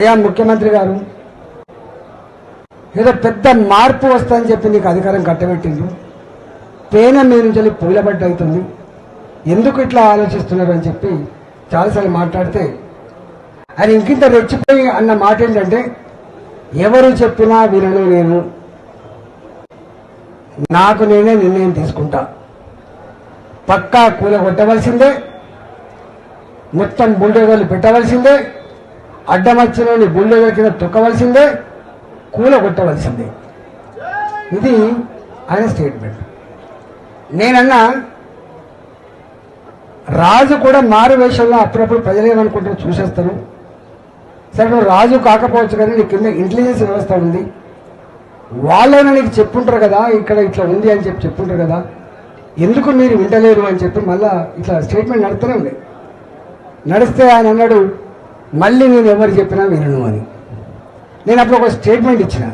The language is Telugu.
అయ్యా ముఖ్యమంత్రి గారు ఏదో పెద్ద మార్పు వస్తుందని చెప్పి నీకు అధికారం కట్టబెట్టింది పేన మీద నుంచి పూలబడ్డ అవుతుంది. ఎందుకు ఇట్లా ఆలోచిస్తున్నారు అని చెప్పి చాలాసార్లు మాట్లాడితే ఆయన ఇంకింత రెచ్చిపోయి అన్న మాట ఏంటంటే ఎవరు చెప్పినా వినను నేను. నాకు నేనే నిర్ణయం తీసుకుంటా. పక్కా కూల కొట్టవలసిందే మొత్తం బుల్డోజర్లు పెట్టవలసిందే అడ్డమచ్చినని బుల్డోజర్ కింద తొక్కవలసిందే కూల కొట్టవలసిందే ఇది ఆయన స్టేట్మెంట్. నేనన్నా రాజు కూడా మారు వేషంలో అప్పుడప్పుడు ప్రజలేమనుకుంటారు చూసేస్తాను చూసేస్తారు. సరే నువ్వు రాజు కాకపోవచ్చు కానీ నీ కింద ఇంటెలిజెన్స్ వ్యవస్థ ఉంది. వాళ్ళైనా నీకు చెప్పుంటారు కదా ఇక్కడ ఇట్లా ఉంది అని చెప్పి చెప్పుంటారు కదా. ఎందుకు మీరు వింటలేరు అని చెప్పి మళ్ళీ ఇట్లా స్టేట్మెంట్ నడుస్తూనే ఉంది నడిస్తే ఆయన అన్నాడు మళ్ళీ నేను ఎవరు చెప్పినా వినను అని. నేను అప్పుడు ఒక స్టేట్మెంట్ ఇచ్చిన.